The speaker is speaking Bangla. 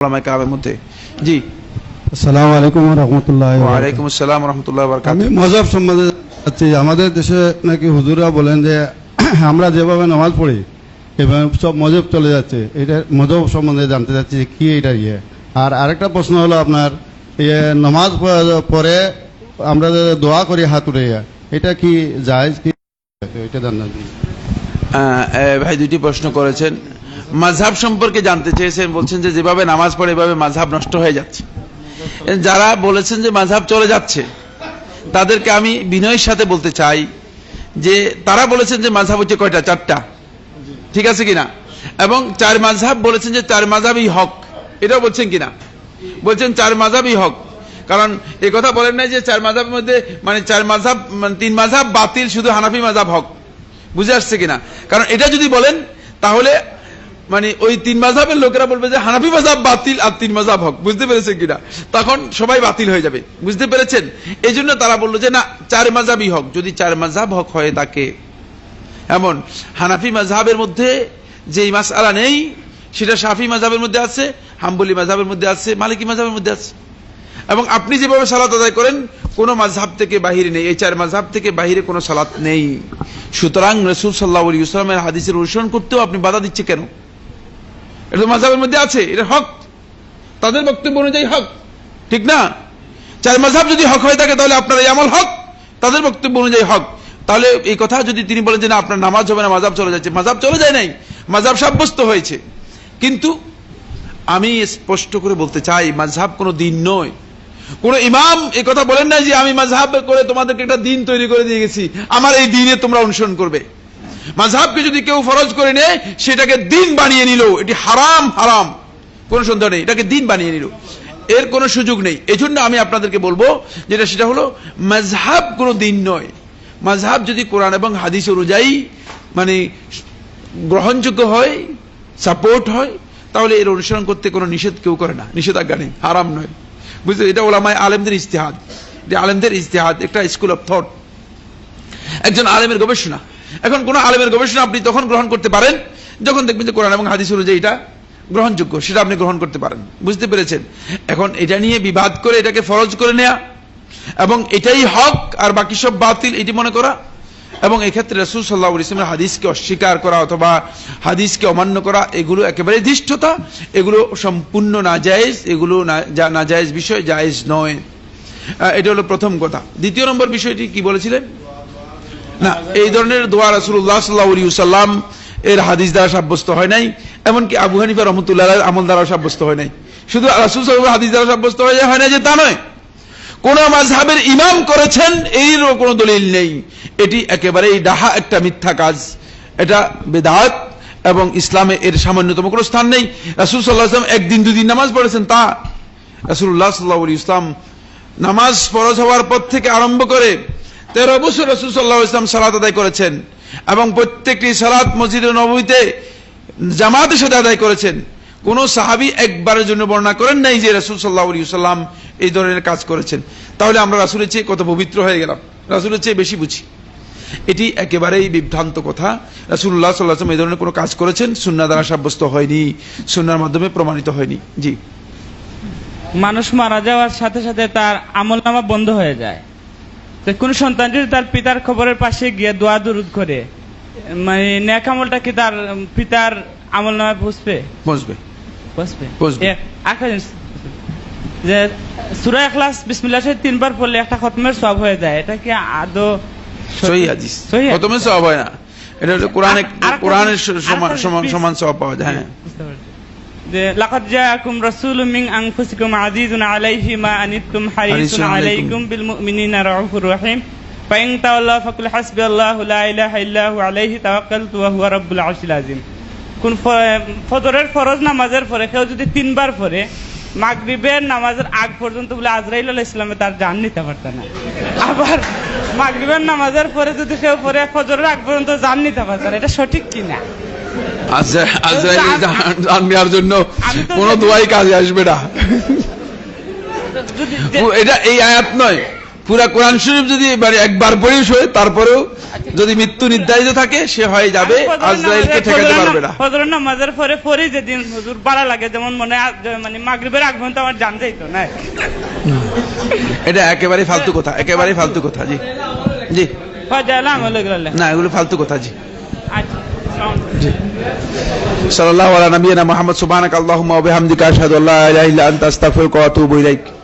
ওলামায়ে কেরামের মধ্যে। জি। আসসালামু আলাইকুম রহমতুল্লাহ ওয়ালাইকুম আসসালাম রহমতুল্লাহ আমি মজহব সম্বন্ধে জানছি আমাদের দেশে নাকি হুজুরা বলেন যে আমরা যেভাবে নামাজ পড়ি এভাবে সব মজব চলে যাচ্ছে। এটা মজহব সম্বন্ধে জানতে চাচ্ছি যে কি এটা ইয়ে। আর আরেকটা প্রশ্ন হলো আপনার ইয়ে নামাজ পরে আমরা দোয়া করি হাত উঠে এটা কি জায়েজ কি? এটা এ, ভাই দুটি প্রশ্ন করেছেন। মাঝহাব সম্পর্কে জানতে চেয়েছেন, বলছেন যে যেভাবে নামাজ পড়ে এভাবে মাঝহাব নষ্ট হয়ে যাচ্ছে। যারা বলেছেন যে মাঝহাব চলে যাচ্ছে, তাদেরকে আমি বিনয়ের সাথে বলতে চাই যে তারা বলেছেন যে মাঝহাব হচ্ছে কয়টা? চারটা। ঠিক আছে কিনা? এবং চার মাঝহাব বলেছেন যে চার মাঝহাবই হক। এটাও বলছেন কিনা? বলছেন চার মাঝহাবই হক। কারণ এ কথা বলেন নাই যে চার মাঝাবের মধ্যে মানে চার মাঝাব মানে তিন মাঝহাব বাতিল, শুধু হানাফি মাঝহাব হক। বুঝে আসছে কিনা? কারণ এটা যদি বলেন, তাহলে মানে ওই তিন মাঝাবের লোকেরা বলবে যে হানাফি মাঝাব বাতিল আর তিন মাঝহাব হক। বুঝতে পেরেছেন কিনা? তখন সবাই বাতিল হয়ে যাবে। বুঝতে পেরেছেন? এই জন্য তারা বলল যে না, চার মাঝহাবই হক। যদি চার মাঝাব হক হয় তাকে। এমন হানাফি মাঝহাবের মধ্যে যে মাসআলা নেই, সেটা শাফি মাঝহাবের মধ্যে আছে, হাম্বলি মাঝহাবের মধ্যে আছে, মালিকি মাঝহাবের মধ্যে আছে। এবং আপনি যেভাবে সালাত আদায় করেন, কোন মাঝহাব থেকে বাহিরে নেই। এই চার মাঝহাব থেকে বাহিরে কোনো সালাত নেই। সুতরাং রসুল সাল্লাহ আলী ইসলামের হাদিসের অনুসরণ করতেও আপনি বাধা দিচ্ছে কেন? এটা তো মাঝহাবের মধ্যে আছে, এটা হক। তাদের বক্তব্য অনুযায়ী হক, ঠিক না? চার মাঝহাব যদি হক হয়ে থাকে, তাহলে আপনার এই আমল হক। তাদের বক্তব্য অনুযায়ী হক। তাহলে এই কথা যদি তিনি বলেন যে না, আপনার নামাজ হবে না মাজাব চলে যাচ্ছে। মাজাব চলে যায় নাই মাজাব সাব্যস্ত হয়েছে। কিন্তু আমি স্পষ্ট করে বলতে চাই মাঝহাব কোনো দিন নয়। কোন ইমাম এই কথা বলেন না যে, আমি মাঝহাব করে তোমাদেরকে একটা দিন তৈরি করে দিয়ে গেছি। আমার এই দিনে তোমরা অনুসরণ করবে। মাঝহাবকে যদি কেউ ফরজ করে নেয়, সেটাকে দিন বানিয়ে নিল। এটি হারাম হারাম। কোন সন্দেহ নেই, এটাকে দিন বানিয়ে নিল। এর কোনো সুযোগ নেই। এই জন্য আমি আপনাদেরকে বলব, যেটা সেটা হলো, মাঝহাব কোনো দিন নয়। মাঝহাব যদি কোরআন এবং হাদিস অনুযায়ী মানে গ্রহণযোগ্য হয়, সাপোর্ট হয়, তাহলে এর অনুসরণ করতে কোনো নিষেধ কেউ করে না। নিষেধাজ্ঞা নেই। হারাম নয়। বুঝতে এটা ওলামায় আলেমদের ইস্তেহাদ এটা আলেমদের ইস্তেহাদ একটা স্কুল অফ থট একজন আলেমের গবেষণা। এখন কোন আলেমের গবেষণা আপনি তখন গ্রহণ করতে পারেন, যখন দেখবেন যে কোরআন এবং হাদিস অনুযায়ী এটা গ্রহণযোগ্য, সেটা আপনি গ্রহণ করতে পারেন। বুঝতে পেরেছেন? এখন এটা নিয়ে বিবাদ করে এটাকে ফরজ করে নেয়া, এবং এটাই হক আর বাকি সব বাতিল, এটি মনে করা। এবং এক্ষেত্রে রসুল সাল্লাহ ইসলামের হাদিসকে অস্বীকার করা অথবা হাদিসকে অমান্য করা, এগুলো একেবারে ধৃষ্টতা, এগুলো সম্পূর্ণ নাজায়েজ, এগুলো না- যা নাজায়েজ বিষয়, জায়েজ নয়। এটা হলো প্রথম কথা। দ্বিতীয় নম্বর বিষয়টি কি বলেছিলেন? না, এই ধরনের দোয়া রাসুল্লাহ সাল্লাহ সাল্লাম এর হাদিস দ্বারা সাব্যস্ত হয় নাই, এমনকি আবু হানিফা রহমতুল্লাহ আমল দ্বারা সাব্যস্ত হয় নাই। শুধু রাসুল সাল্লাহ হাদিস দ্বারা সাব্যস্ত হয়ে, হয় না যে তা নয়। কোন মাঝহাবের ইমাম করেছেন এরও কোনো দলিল নেই। এটি একেবারেই ডাহা একটা মিথ্যা কাজ। এটা বেদাত এবং ইসলামে এর সামান্যতম কোনো স্থান নেই। রাসুল সাল্লাহ আসলাম একদিন দুদিন নামাজ পড়েছেন, তা রাসুল্লাহ সাল্লাহ ইসলাম নামাজ ফরজ হওয়ার পর থেকে আরম্ভ করে তেরো বছর রসুল সাল্লাহ ইসলাম সালাত আদায় করেছেন এবং প্রত্যেকটি সালাত মসজিদে নবীতে জামাতের সাথে আদায় করেছেন। কোন সাহাবি একবারের জন্য বর্ণনা করেন নাই যে রাসুল সাল্লাহ আলী সাল্লাম এই ধরনের কাজ করেছেন। তাহলে আমরা রাসুলের চেয়ে কত পবিত্র হয়ে গেলাম? রাসুলের চেয়ে বেশি বুঝি। এটি একেবারেই বিভ্রান্ত কথা। রাসুল্লাহ সাল্লাহ এই ধরনের কোনো কাজ করেছেন? সুন্না দ্বারা সাব্যস্ত হয়নি। সুন্নার মাধ্যমে প্রমাণিত হয়নি। জি। মানুষ মারা যাওয়ার সাথে সাথে তার আমল নামা বন্ধ হয়ে যায়। কোন সন্তান যদি তার পিতার খবরের পাশে গিয়ে দোয়া দুরুদ করে মানে আমলটা কি তার পিতার আমল নামায় বুঝবে বুঝবে। আরেকটা জিনিস যে সুরা এখলাস বিসমিল্লাহ শরীফ তিনবার পড়লে একটা খতমের সব হয়ে যায় এটা কি আদৌ? সহি হাদিস। প্রথমে সব হয় না এটা কোরআনে কোরআনের সমান সমান সব পাওয়া যায় হ্যাঁ। যে লাকাদ জাআকুম রাসূলুম মিন আনফুসিকুম আজিজুন আলাইহি মা আনিতুম হারিসুন আলাইকুম। বিল মুমিনিনা রাউফুর রহিম। ফাইন তাওয়াল্লাহু ফাকুল হাসবিয়াল্লাহু লা ইলাহা ইল্লা হু আলাইহি তাওয়াক্কালতু ওয়া হুয়া রাব্বুল আরশিল আযীম. কোন ফজরের ফরজ নামাজের পরে কেউ যদি তিনবার পড়ে মাগরিবের নামাজের আগ পর্যন্ত বলে আজরাইল আলাইহিস সালামে তার জান নিতে পারত না। আবার মাগরিবের নামাজের পরে যদি কেউ পড়ে ফজরের আগ পর্যন্ত জান নিতে পারত না। এটা সঠিক কিনা জান নেওয়ার জন্য কোনো দোয়াই কাজে আসবে না। এটা এই আয়াত নয়। পুরা কোরআন শরীফ যদি একবার পড়েও শোয় তারপরেও যদি মৃত্যু নির্ধারিত থাকে সে হয়ে যাবে আজরাইলকে ঠেকাতে পারবে না। নাম- নামাজের পরে পরে যেদিন হুজুর বাড়া লাগে যেমন মনে হয় মানে মাগরিবের আগ পর্যন্ত আমার জান যাইতো না? এটা একেবারে ফালতু কথা একেবারে ফালতু কথা জি। জি। এগুলো না এগুলো ফালতু কথা জি। صلى الله على نبينا محمد. سبحانك اللهم وبحمدك أشهد أن لا إله إلا أنت أستغفرك وأتوب إليك.